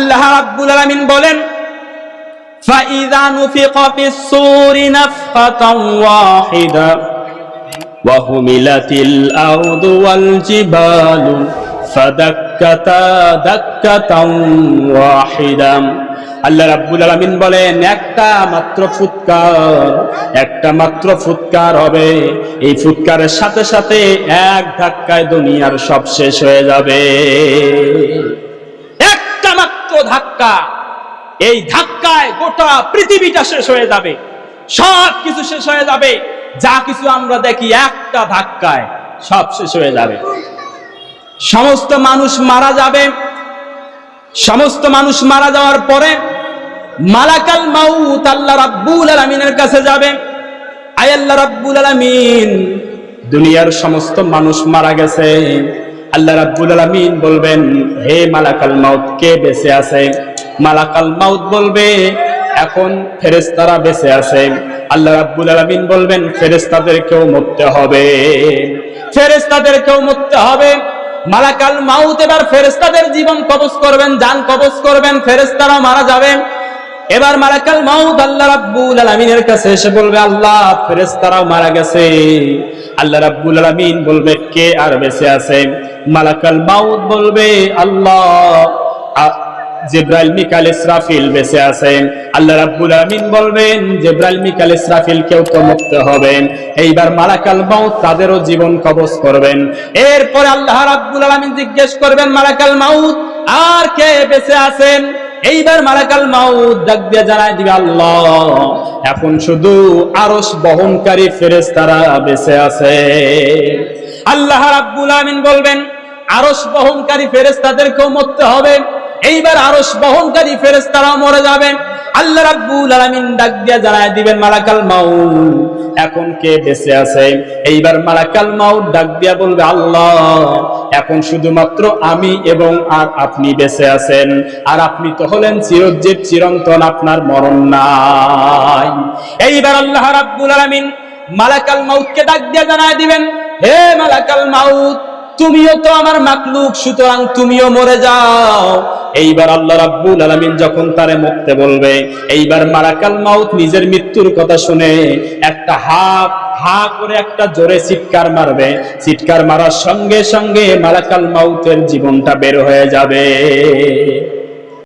আল্লাহ রাব্বুল আলামিন বলেন فإذا نفق في الصور نفخة واحدة وهملت الأرض والجبال فدكتا دكة واحدة আল্লাহ রাব্বুল আলামিন বলেন একটা মাত্র ফুৎকার একটা মাত্র ফুৎকার হবে এই ফুৎকারের সাথে সাথে এক ধাক্কায় দুনিয়ার সব শেষ হয়ে যাবে একটা মাত্র ধাক্কা, এই ধাক্কায় গোটা পৃথিবীটা শেষ হয়ে যাবে, সব কিছু শেষ হয়ে যাবে, যা কিছু আমরা দেখি একটা ধাক্কায় সব শেষ হয়ে যাবে। সমস্ত মানুষ মারা যাবে, সমস্ত মানুষ মারা যাওয়ার পরে মালাকাল মাউত আল্লাহ রাব্বুল আলামিনের কাছে যাবে। আয় আল্লাহ রাব্বুল আলামিন, দুনিয়ার সমস্ত মানুষ মারা গেছে। আল্লাহ রাব্বুল আলামিন বলবেন, হে মালাকাল মাউত, কে বেঁচে আছে? মালাকাল মাউত বলবে, এখন ফেরেশতারা বেঁচে আছে। আল্লাহ রাব্বুল আলামিন বলবেন, ফেরেশতাদেরকেও মরতে হবে। ফেরেশতাদেরকেও মরতে হবে। মালাকাল মাউত এবার ফেরেশতাদের জীবন কবজ করবেন জান কবজ করবেন, ফেরেশতারা মারা যাবে। এবার মালাকাল মাউত আল্লাহ রাব্বুল আলামিনের কাছে এসে বলবে, আল্লাহ, ফেরেশতারাও মারা গেছে। আল্লাহ রাব্বুল আলামিন বলবে, কে আর বেঁচে আছে? মালাকাল মাউত বলবে, আল্লাহ। জিব্রাইল মিকাল ইসরাফিল বেঁচে আছেন। আল্লাহ রাব্বুল আমিন বলবেন, জিব্রাইল মিকাল ইসরাফিল কেউ তো মুক্ত হবেন। এইবার মালাকাল মাউত তাদেরও জীবন কবজ করবেন। এরপরে আল্লাহ রাব্বুল আলামিন জিজ্ঞেস করবেন, মালাকাল মাউত, আর কে বেঁচে আছেন? এইবার মালাকাল মাউত ডাক দিয়ে জানাই দিবে আল্লাহ। এখন শুধু আরশ বহনকারী ফেরেশতারা বেঁচে আছে। আল্লাহ রাব্বুল আমিন বলবেন, আরশ বহনকারী ফেরেশতাদেরকেও মরতে হবে। এইবার আরস বহনকারী ফেরেশতারাও মরে যাবে। আল্লাহ রাব্বুল আলামিন ডাক দিয়ে জানায় দিবেন, মালাকাল মাউত এখন কে বেঁচে আছে? এইবার মালাকাল মাউত ডাক দিয়া বলবে, আল্লাহ এখন শুধুমাত্র আমি এবং আর আপনি বেঁচে আছেন। আর আপনি তো হলেন চিরজ্জীব চিরন্তন আপনার মরণ নাই। এইবার আল্লাহ রাব্বুল আলামিন মালাকাল মাউতকে ডাক দিয়ে জানায় দিবেন, হে মালাকাল মাউত তুমিও তো আমার মাকলুক সুতরাং তুমিও মরে যাও। এইবার আল্লাহ রাব্বুল আলামিন যখন তারে মরতে বলবে, এইবার মারাকাল মাউত নিজের মৃত্যুর কথা শুনে একটা হাফ, হা করে একটা জোরে চিৎকার মারবে। চিৎকার মারার সঙ্গে সঙ্গে মারাকাল মাউতের জীবনটা বের হয়ে যাবে।